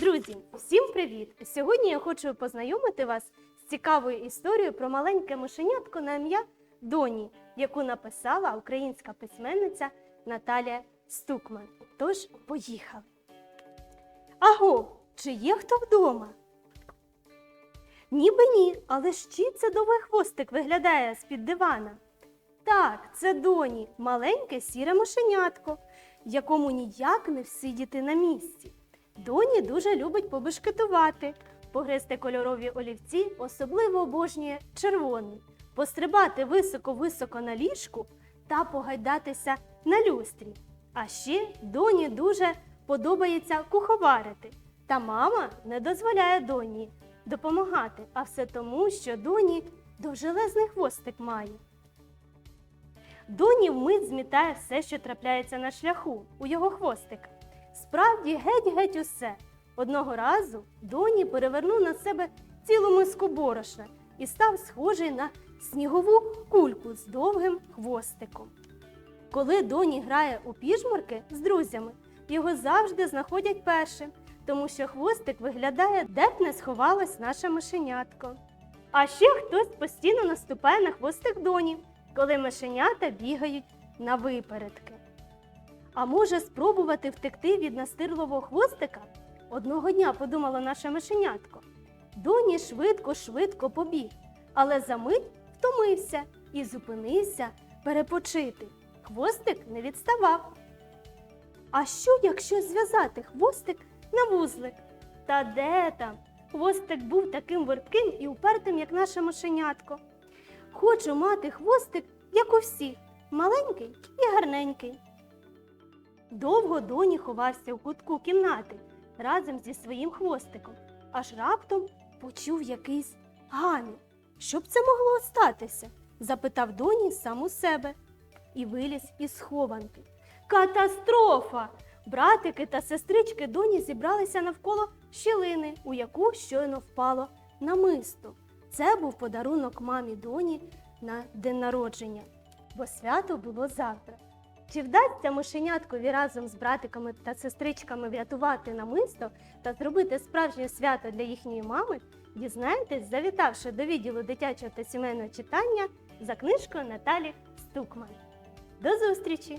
Друзі, всім привіт! Сьогодні я хочу познайомити вас з цікавою історією про маленьке мишенятко на ім'я Доні, яку написала українська письменниця Наталія Стукман. Тож, поїхали. Аго, чи є хто вдома? Ніби ні, але чий це довгий хвостик виглядає з-під дивана? Так, це Доні, маленьке сіре мишенятко, якому ніяк не всидіти на місці. Доні дуже любить побешкетувати, погризти кольорові олівці, особливо обожнює червоний, пострибати високо-високо на ліжку та погайдатися на люстрі. А ще доні дуже подобається куховарити. Та мама не дозволяє доні допомагати, а все тому, що доні довжелезний хвостик має. Доні вмить змітає все, що трапляється на шляху у його хвостика. Справді геть-геть усе. Одного разу Доні перевернув на себе цілу миску борошна і став схожий на снігову кульку з довгим хвостиком. Коли Доні грає у піжмурки з друзями, його завжди знаходять першим, тому що хвостик виглядає, де б не сховалось наше мишенятко. А ще хтось постійно наступає на хвостик Доні, коли мишенята бігають на випередки. А може спробувати втекти від настирливого хвостика? Одного дня подумало наше мишенятко. Доні швидко-швидко побіг, але за мить втомився і зупинився перепочити. Хвостик не відставав. А що, якщо зв'язати хвостик на вузлик? Та де там? Хвостик був таким вертким і упертим, як наше мишенятко. Хочу мати хвостик, як у всіх, маленький і гарненький. Довго доні ховався у кутку кімнати разом зі своїм хвостиком, аж раптом почув якийсь гамір. Що б це могло статися? запитав доні сам у себе і виліз із схованки. Катастрофа! Братики та сестрички доні зібралися навколо щілини, у яку щойно впало намисто. Це був подарунок мамі доні на день народження, бо свято було завтра. Чи вдасться мишеняткові разом з братиками та сестричками врятувати намисто та зробити справжнє свято для їхньої мами? Дізнаєтесь, завітавши до відділу дитячого та сімейного читання за книжкою Наталі Стукман. До зустрічі!